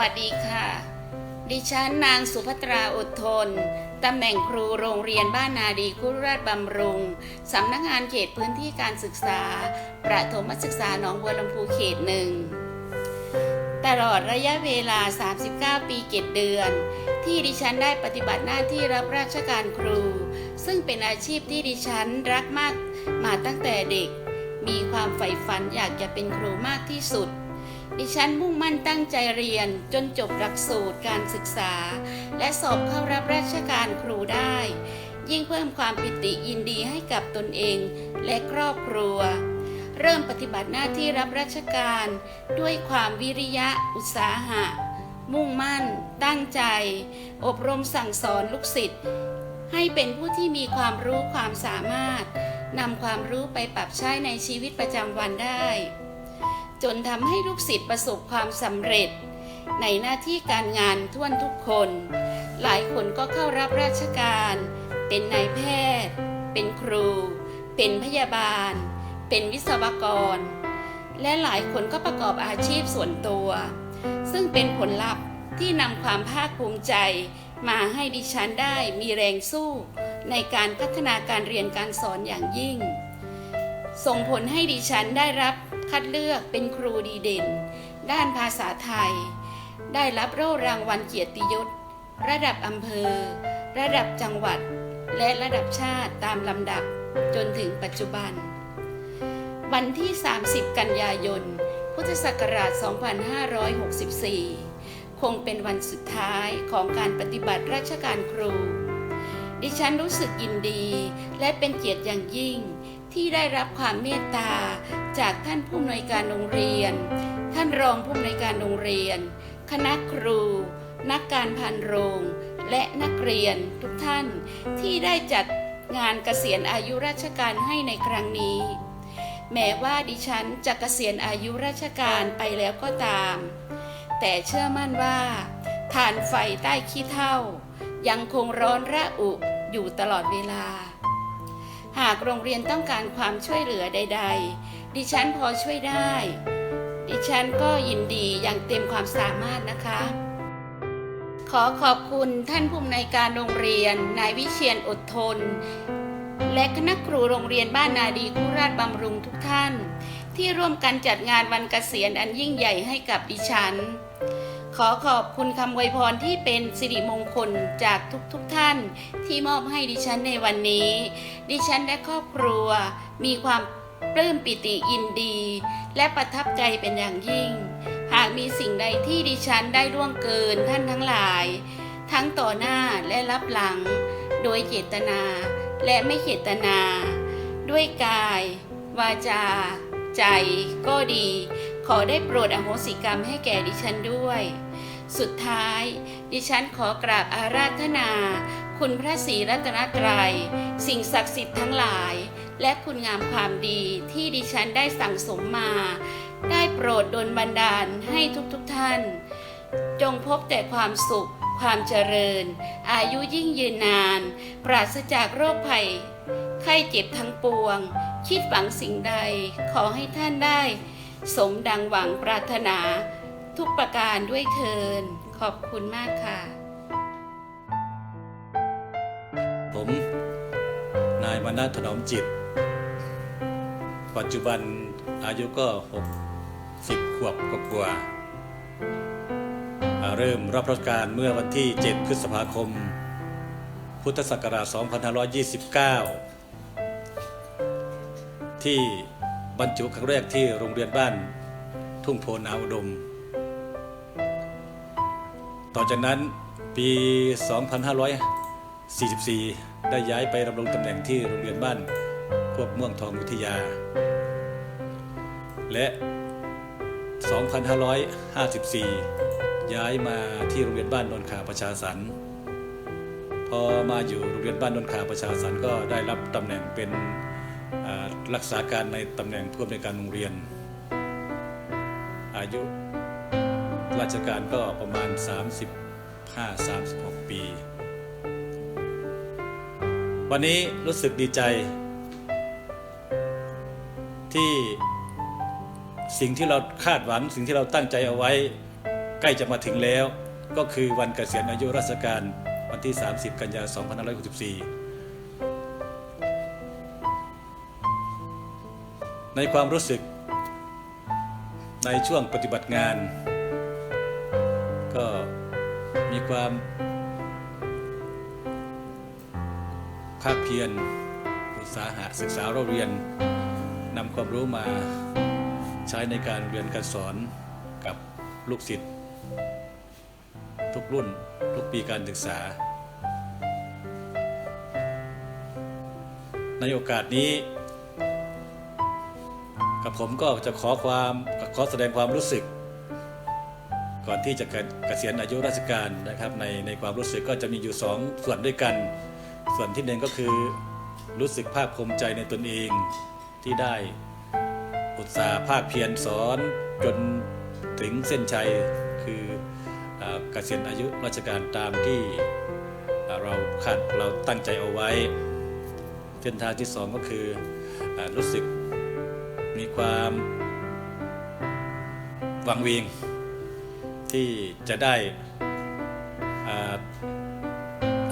วัสดีค่ะ ดิฉันนางสุภัตราอดทน ตำแหน่งครูโรงเรียนบ้านนาดีคุรุราชบำรุง สำนักงานเขตพื้นที่การศึกษา ประถมศึกษาหนองบัวลำพูเขตหนึ่ง ตลอดระยะเวลา 39 ปีเกตเดือน ที่ดิฉันได้ปฏิบัติหน้าที่รับราชการครู ซึ่งเป็นอาชีพที่ดิฉันรักมากมาตั้งแต่เด็ก มีความใฝ่ฝันอยากจะเป็นครูมากที่สุด ดิฉันมุ่งมั่นตั้งใจเรียนจนจบหลักสูตรการศึกษา และสอบเข้ารับราชการครูได้ ยิ่งเพิ่มความปิติยินดีให้กับตนเองและครอบครัว เริ่มปฏิบัติหน้าที่รับราชการด้วยความวิริยะอุตสาหะ มุ่งมั่น ตั้งใจ อบรมสั่งสอนลูกศิษย์ให้เป็นผู้ที่มีความรู้ความสามารถนำความรู้ไปปรับใช้ในชีวิตประจำวันได้ จนทำให้ลูกศิษย์ประสบความสำเร็จ ในหน้าที่การงานท่วนทุกคน หลายคนก็เข้ารับราชการ เป็นนายแพทย์ เป็นครู เป็นพยาบาล เป็นวิศวกร และหลายคนก็ประกอบอาชีพส่วนตัว ซึ่งเป็นผลลัพธ์ที่นำความภาคภูมิใจมาให้ดิฉันได้มีแรงสู้ ในการพัฒนาการเรียนการสอนอย่างยิ่ง ส่งผลให้ดิฉันได้รับคัดเลือกเป็นครูดีเด่น ด้านภาษาไทย ได้รับโล่รางวัลเกียรติยศ ระดับอำเภอ ระดับจังหวัด และระดับชาติตามลำดับจนถึงปัจจุบัน วันที่ 30 กันยายน พุทธศักราช 2564 คงเป็นวันสุดท้ายของการปฏิบัติราชการครู ดิฉันรู้สึกยินดีและเป็นเกียรติอย่างยิ่ง ที่ได้รับความเมตตาจากท่านผู้อำนวยการโรงเรียน ท่านรองผู้อำนวยการโรงเรียน คณะครู นักการพันโรง และนักเรียนทุกท่านที่ได้จัดงานเกษียณอายุราชการให้ในครั้งนี้ แม้ว่าดิฉันจะเกษียณอายุราชการไปแล้วก็ตาม แต่เชื่อมั่นว่าฐานไฟใต้ขี้เท่า ยังคงร้อนระอุอยู่ตลอดเวลา หากโรงเรียนต้องการความช่วยเหลือใด ๆ ดิฉันพอช่วยได้ ดิฉันก็ยินดีอย่างเต็มความสามารถนะคะ ขอขอบคุณท่านผู้อำนวยการโรงเรียน นายวิเชียนอดทน และคณะครูโรงเรียนบ้านนาดีคุราชบำรุงทุกท่าน ที่ร่วมกันจัดงานวันเกษียณอันยิ่งใหญ่ให้กับดิฉัน ขอขอบคุณคำอวยพรที่เป็นสิริมงคลจากทุกๆทท่านที่มอบให้ดิฉันในวันนี้ ดิฉันและครอบครัวมีความปลื้มปิติยินดี และประทับใจเป็นอย่างยิ่ง หากมีสิ่งใดที่ดิฉันได้ล่วงเกินท่านทั้งหลาย ทั้งต่อหน้าและรับหลัง โดยเจตนาและไม่เจตนา ด้วยกาย วาจา ใจก็ดี ขอได้โปรดอโหสิกรรมให้แก่ดิฉันด้วย สุดท้าย ดิฉันขอกราบอาราธนา คุณพระศรีรัตนตรัย สิ่งศักดิ์สิทธิ์ทั้งหลาย และคุณงามความดีที่ดิฉันได้สั่งสมมา ได้โปรดดลบันดาลให้ทุกๆทท่าน จงพบแต่ความสุข ความเจริญ อายุยิ่งยืนนาน ปราศจากโรคภัย ไข้เจ็บทั้งปวง คิดหวังสิ่งใดขอให้ท่านได้ สมดังหวังปรารถนา ทุกประการด้วยเทิน ขอบคุณมากค่ะ ผม นายมนัสถนอมจิต ปัจจุบันอายุก็ 60 ขวบกว่าๆอ่าเริ่มรับราชการเมื่อวันที่ 7 พฤษภาคม พุทธศักราช 2529 ที่บรรจุครั้งแรกที่โรงเรียนบ้านทุ่งโพนาอุดม ต่อจากนั้นปี 2544 ได้ย้ายไปดำรงตำแหน่งที่โรงเรียนบ้านพวกม่วงทองวิทยา และ 2554 ย้ายมาที่โรงเรียนบ้านนนขาประชาสรรค์พอมาอยู่โรงเรียนบ้านนนขาประชาสรรค์ก็ได้รับตำแหน่งเป็นรักษาการในตำแหน่งผู้อำนวยการโรงเรียน อายุ ราชการก็ประมาณ 35-36 ปี วันนี้รู้สึกดีใจ ที่สิ่งที่เราคาดหวังสิ่งที่เราตั้งใจเอาไว้ ใกล้จะมาถึงแล้ว ก็คือวันเกษียณอายุราชการวันที่ 30 กันยายน2564 ในความรู้สึกในช่วงปฏิบัติงาน ก็มีความภาคเพียรอุตสาหะศึกษาเราเรียนนำความรู้มาใช้ในการเรียนการสอนกับลูกศิษย์ทุกรุ่นทุกปีการศึกษา ในโอกาสนี้ กับผมก็จะขอความขอแสดงความรู้สึก ก่อนที่จะเกษียณอายุราชการนะครับในในความรู้สึกก็จะมีอยู่สองส่วนด้วยกัน ส่วนที่หนึ่งก็คือรู้สึกภาคภูมิใจในตนเองที่ได้อุตสาห์ภาคเพียรสอนจนถึงเส้นชัยคืออเกษียณอายุราชการตามที่เราคาดเราตั้งใจเอาไว้เส้นทางที่สองก็คืออรู้สึกมีความวังเวง ที่จะได้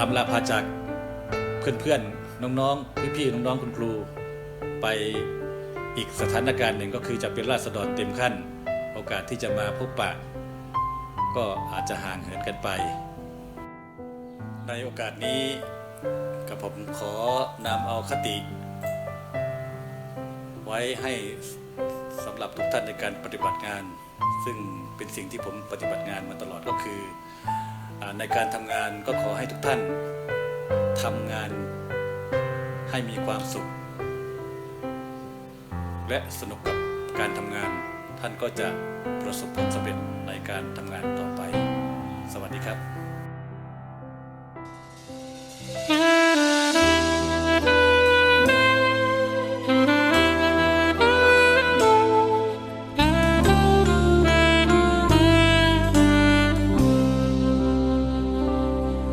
อำลาพาจากเพื่อนๆน้องๆพี่ๆน้องๆคุณครู ไปอีกสถานการณ์หนึ่งก็คือจะเป็นราษฎรเต็มขั้น โอกาสที่จะมาพบปะ ก็อาจจะห่างเหินกันไป ในโอกาสนี้กับผมขอนำเอาคติ ไว้ให้สำหรับทุกท่านในการปฏิบัติงาน ซึ่งเป็นสิ่งที่ผมปฏิบัติงานมาตลอดก็คืออในการทำงานก็ขอให้ทุกท่านทำงานให้มีความสุข และสนุกกับการทำงาน ท่านก็จะประสบผลสำเร็จในการทำงานต่อไป สวัสดีครับ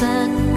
ศั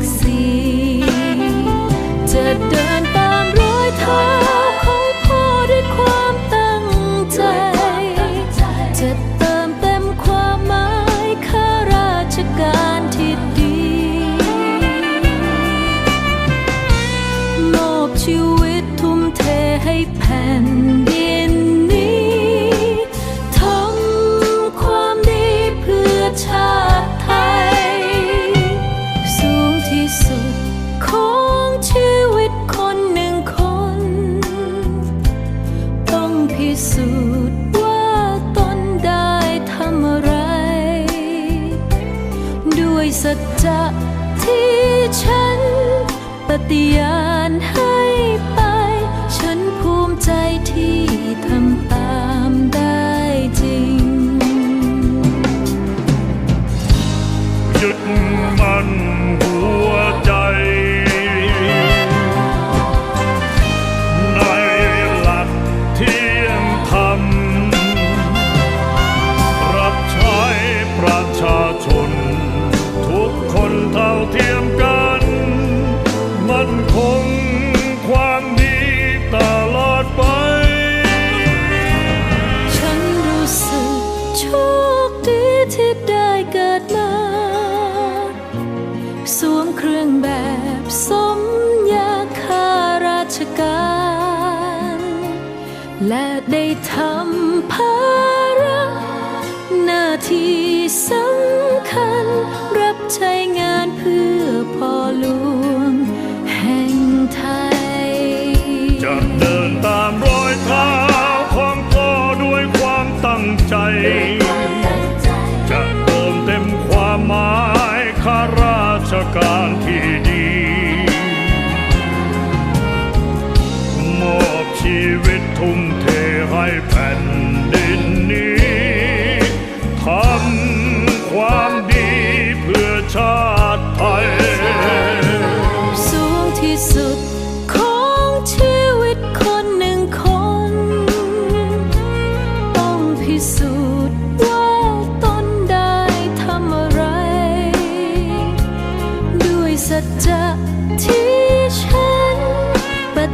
ได้ท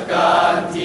God.